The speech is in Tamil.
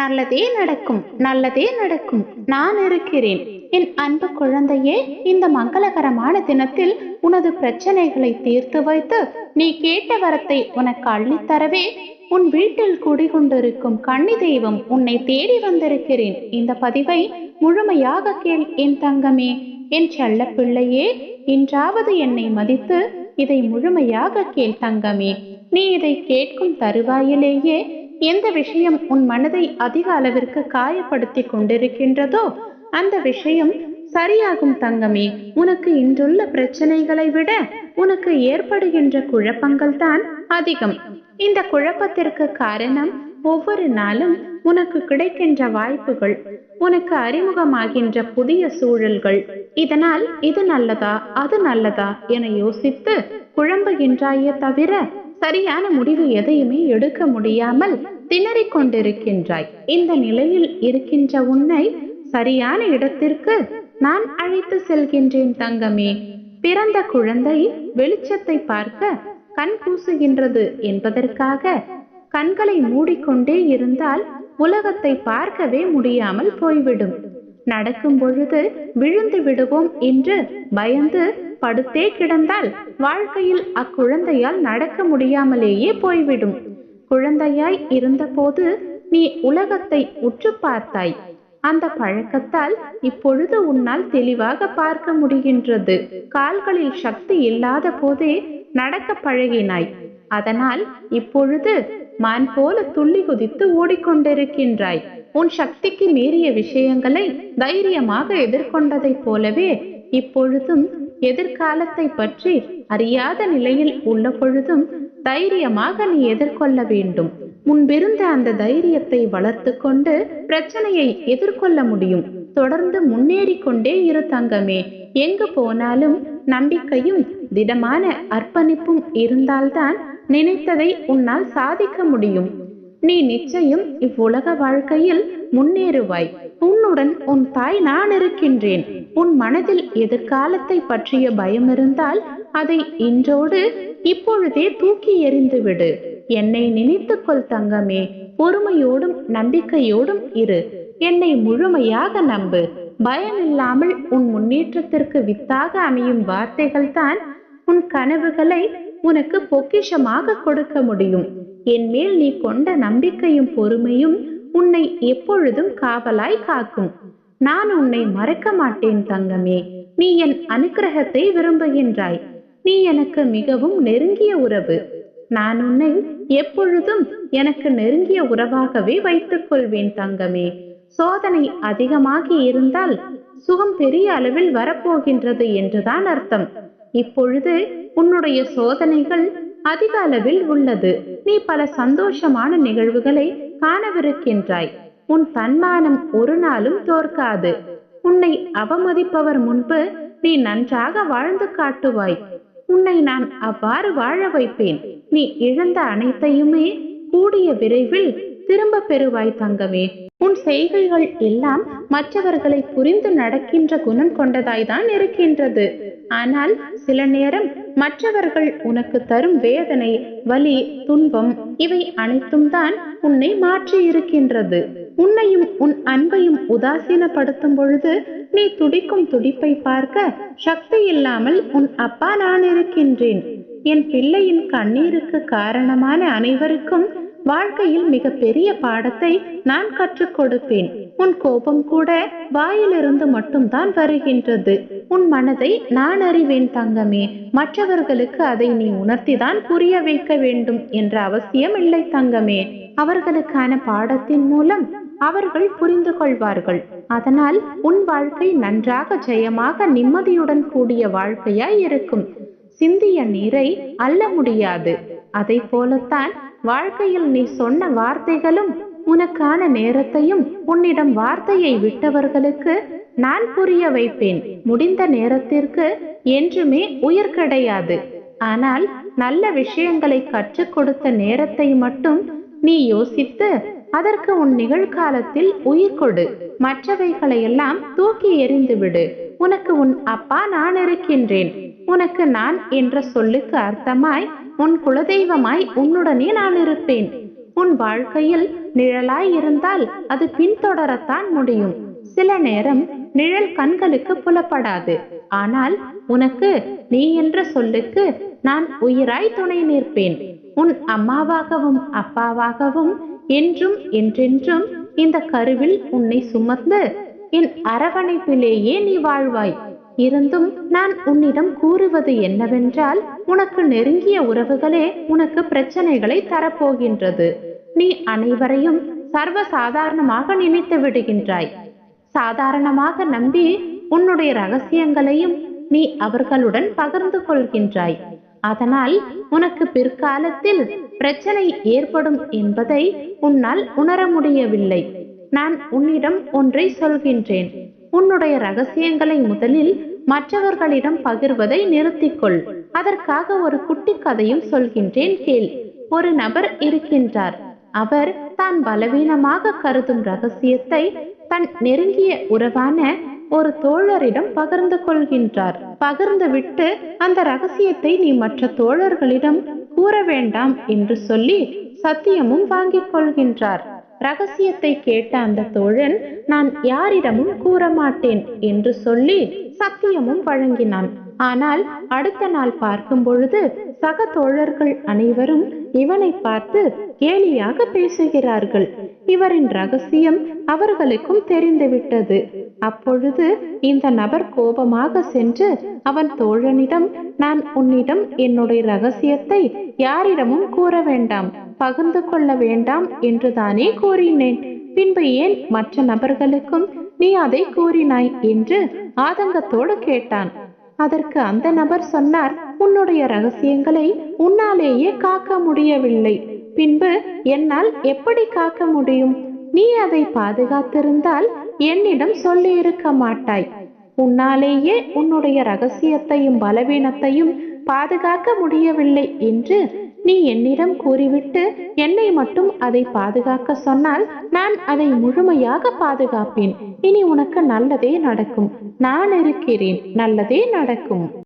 நல்லதே நடக்கும் நல்லதே நடக்கும். நான் இருக்கிறேன். என் அன்பு குழந்தையே இந்த மங்களகரமான தினத்தில் உனது பிரச்சனைகளை தீர்த்து வைத்து நீ கேட்ட வரத்தை உனக்கு அள்ளித்தரவே உன் வீட்டில் குடிகொண்டிருக்கும் கன்னி தெய்வம் உன்னை தேடி வந்திருக்கிறேன். இந்த பதிவை முழுமையாக கேள் என் தங்கமே. என் செல்ல பிள்ளையே இன்றாவது என்னை மதித்து இதை முழுமையாக கேள் தங்கமே. நீ இதை கேட்கும் தருவாயிலேயே எந்த விஷயம் உன் மனதை அதிக அளவிற்கு காயப்படுத்தி கொண்டிருக்கின்றதோ அந்த விஷயம் சரியாகும் தங்கமே. உனக்கு இன்றுள்ள பிரச்சனைகளை விட உனக்கு ஏற்படுகின்ற குழப்பங்கள் தான் அதிகம். இந்த குழப்பத்திற்கு காரணம் ஒவ்வொரு நாளும் உனக்கு கிடைக்கின்ற வாய்ப்புகள் உனக்கு அறிமுகமாகின்ற புதிய சூழல்கள். இதனால் இது நல்லதா அது நல்லதா என யோசித்து குழம்புகின்றாயே தவிர சரியான முடிவு எதையுமே எடுக்க முடியாமல் திணறிக் கொண்டிருக்கின்றாய். இந்த நிலையில் இருக்கின்ற உன்னை சரியான இடத்திற்கு நான் அழைத்து செல்கின்றேன் தங்கமே. பிறந்த குழந்தை வெளிச்சத்தை பார்க்க கண் கூசுகின்றது என்பதற்காக கண்களை மூடிக்கொண்டே இருந்தால் உலகத்தை பார்க்கவே முடியாமல் போய்விடும். நடக்கும் பொழுது விழுந்து விடுவோம் என்று பயந்து படுத்தே கிடந்தால் வாழ்க்கையில் அக்குழந்தையால் நடக்க முடியாமலேயே போய்விடும். குழந்தையாய் இருந்தபோது நீ உலகத்தை உற்று பார்த்தாய். அந்த பழக்கத்தால் இப்பொழுது உன்னால் தெளிவாக பார்க்க முடிகின்றது. கால்களில் சக்தி இல்லாத போதே நடக்க பழகினாய். அதனால் இப்பொழுது மான் போல துள்ளி குதித்து ஓடிக்கொண்டிருக்கின்றாய். உன் சக்திக்கு மீறிய விஷயங்களை தைரியமாக எதிர்கொண்டதைப் போலவே இப்பொழுதும் எதிர்காலத்தை பற்றி அறியாத நிலையில் உள்ள பொழுதும் தைரியமாக நீ எதிர்கொள்ள வேண்டும். முன்பிருந்த அந்த தைரியத்தை வளர்த்து கொண்டு பிரச்சனையை எதிர்கொள்ள முடியும். தொடர்ந்து முன்னேறி கொண்டே இரு தங்கமே. எங்கு போனாலும் நம்பிக்கையும் திடமான அர்ப்பணிப்பும் இருந்தால்தான் நினைத்ததை உன்னால் சாதிக்க முடியும். நீ நிச்சயம் இவ்வுலக வாழ்க்கையில் முன்னேறுவாய். உன்னுடன் உன் தாய் நான் இருக்கின்றேன். உன் மனதில் எதிர்காலத்தை பற்றிய பயம் இருந்தால் அதை இன்றோடு இப்பொழுதே தூக்கி எறிந்து விடு. என்னை நினைத்துக்கொள் தங்கமே பொறுமையோடும் நம்பிக்கையோடும் இரு. என்னை முழுமையாக நம்பு. பயமில்லாமல் உன் முன்னேற்றத்திற்கு வித்தாக அமையும் வார்த்தைகள் தான் உன் கனவுகளை உனக்கு பொக்கிஷமாக கொடுக்க முடியும். என் மேல் நீ கொண்ட நம்பிக்கையும் பொறுமையும் உன்னை எப்பொழுதும் காவலாய் காக்கும். நான் உன்னை மறக்க மாட்டேன் தங்கமே. நீ என் அனுக்கிரகத்தை விரும்புகின்றாய். நீ எனக்கு மிகவும் நெருங்கிய உறவு. நான் உன்னை எப்பொழுதும் எனக்கு நெருங்கிய உறவாகவே வைத்துக் கொள்வேன் தங்கமே. சோதனை அதிகமாகி இருந்தால் சுகம் பெரிய அளவில் வரப்போகின்றது என்றுதான் அர்த்தம். இப்பொழுது உன்னுடைய சோதனைகள் அதிக அளவில் உள்ளது. நீ பல சந்தோஷமான நிகழ்வுகளை காணவிருக்கின்றாய். உன் தன்மானம் ஒரு நாளும் தோற்காது. உன்னை அவமதிப்பவர் முன்பு நீ நன்றாக வாழ்ந்து காட்டுவாய். உன்னை நான் அவ்வாறு வாழ வைப்பேன். நீ இழந்த அனைத்தையுமே கூடிய விரைவில் திரும்ப பெறுவாய் தங்கமே. உன் செய்கைகள் எல்லாம் மற்றவர்களை புரிந்து நடக்கின்ற குணம் கொண்டதாய்தான் இருக்கின்றது. ஆனால் சில நேரம் மற்றவர்கள் உனக்கு தரும் வேதனை வலி துன்பம் இவை அனைத்தும் தான் உன்னை மாற்றி இருக்கின்றது உன்னையும் உன் அன்பையும் உதாசீனப்படுத்தும் பொழுது நீ துடிக்கும் துடிப்பை பார்க்க சக்தி இல்லாமல் உன் அப்பா நான் இருக்கின்றேன். என் பிள்ளையின் கண்ணீருக்கு காரணமான அனைவருக்கும் வாழ்க்கையில் மிக பெரிய பாடத்தை நான் கற்றுக் கொடுப்பேன். உன் கோபம் கூட வாயிலிருந்து மட்டும்தான் வருகின்றது. உன் மனதை நான் அறிவேன் தங்கமே. மற்றவர்களுக்கு அதை நீ உணர்த்திதான் புரிய வைக்க வேண்டும் என்ற அவசியம் இல்லை தங்கமே. அவர்களுக்கான பாடத்தின் மூலம் அவர்கள் புரிந்து கொள்வார்கள். அதனால் உன் வாழ்க்கை நன்றாக ஜெயமாக நிம்மதியுடன் கூடிய வாழ்க்கையாய் இருக்கும். சிந்திய நீரை அல்ல முடியாது. அதை போலத்தான் வாழ்க்கையில் நீ சொன்ன வார்த்தைகளும் உனக்கான நேரத்தையும் உன்னிடம் வார்த்தையை விட்டவர்களுக்கு நான் புரிய வைப்பேன். முடிந்த நேரத்திற்கு என்றுமே உயிர் கிடையாது. ஆனால் நல்ல விஷயங்களை கற்றுக் கொடுத்த நேரத்தை மட்டும் நீ யோசித்து அதற்கு உன் நிகழ்காலத்தில் உயிர் கொடு. மற்றவைகளையெல்லாம் தூக்கி எறிந்து விடு. உனக்கு உன் அப்பா நான் இருக்கின்றேன். உனக்கு நான் என்ற சொல்லுக்கு அர்த்தமாய் உன் குலதெய்வமாய் உன்னுடனே நான் இருப்பேன். உன் வாழ்க்கையில் நிழலாய் இருந்தால் அது பின்தொடரத்தான் முடியும். சில நேரம் நிழல் கண்களுக்கு புலப்படாது. ஆனால் உனக்கு நீ என்ற சொல்லுக்கு நான் உயிராய் துணை நிற்பேன். உன் அம்மாவாகவும் அப்பாவாகவும் என்றும் என்றென்றும் இந்த கருவில் உன்னை சுமந்து என் அரவணைப்பிலேயே நீ வாழ்வாய். இருந்தும் நான் உன்னிடம் கூறுவது என்னவென்றால் உனக்கு நெருங்கிய உறவுகளே உனக்கு பிரச்சனைகளை தரப்போகின்றது. நீ அனைவரையும் சர்வ சாதாரணமாக நினைத்து விடுகின்றாய். சாதாரணமாக நம்பி உன்னுடைய ரகசியங்களையும் நீ அவர்களுடன் பகிர்ந்து கொள்கின்றாய். அதனால் உனக்கு பிற்காலத்தில் பிரச்சனை ஏற்படும் என்பதை உன்னால் உணர முடியவில்லை. நான் உன்னிடம் ஒன்றை சொல்கின்றேன். உன்னுடைய ரகசியங்களை முதலில் மற்றவர்களிடம் பகிர்வதை நிறுத்திக்கொள். அதற்காக ஒரு குட்டி கதையும் சொல்கின்றேன் கேள். ஒரு நபர் இருக்கின்றார். அவர் தான் பலவீனமாக கருதும் ரகசியத்தை தன் நெருங்கிய உறவான ஒரு தோழரிடம் பகிர்ந்து கொள்கின்றார். பகிர்ந்துவிட்டு அந்த ரகசியத்தை நீ மற்ற தோழர்களிடம் கூற வேண்டாம் என்று சொல்லி சத்தியமும் வாங்கிக் கொள்கின்றார். ரகசியத்தை கேட்ட அந்த தோழன் நான் யாரிடமும் கூற மாட்டேன் என்று சொல்லி சத்தியமும் வழங்கினான். ஆனால் அடுத்த நாள் பார்க்கும் பொழுது சக தோழர்கள் அனைவரும் இவனை பார்த்து கேலியாக பேசுகிறார்கள். இவரின் ரகசியம் அவர்களுக்கும் தெரிந்துவிட்டது. அப்பொழுது இந்த நபர் கோபமாக சென்று அவன் தோழனிடம் நான் உன்னிடம் என்னுடைய ரகசியத்தை யாரிடமும் கூற வேண்டாம் பகிர்ந்து கொள்ள வேண்டாம் என்று தானே கூறினேன். பின்பு ஏன் மற்ற நபர்களுக்கும் நீ அதை கூறினாய்? என்று ஆதங்கத்தோடு கேட்டான். அதற்கு அந்த நபர் சொன்னார் உன்னுடைய ரகசியங்களை உன்னாலேயே காக்க முடியவில்லை. பின்பு என்னால் எப்படி காக்க முடியும்? நீ அதை பாதுகாத்திருந்தால் என்னிடம் சொல்லி இருக்க மாட்டாய். உன்னாலேயே உன்னுடைய ரகசியத்தையும் பலவீனத்தையும் பாதுகாக்க முடியவில்லை என்று நீ என்னிடம் கூறிவிட்டு என்னை மட்டும் அதை பாதுகாக்க சொன்னால் நான் அதை முழுமையாக பாதுகாப்பேன். இனி உனக்கு நல்லதே நடக்கும். நான் இருக்கிறேன். நல்லதே நடக்கும்.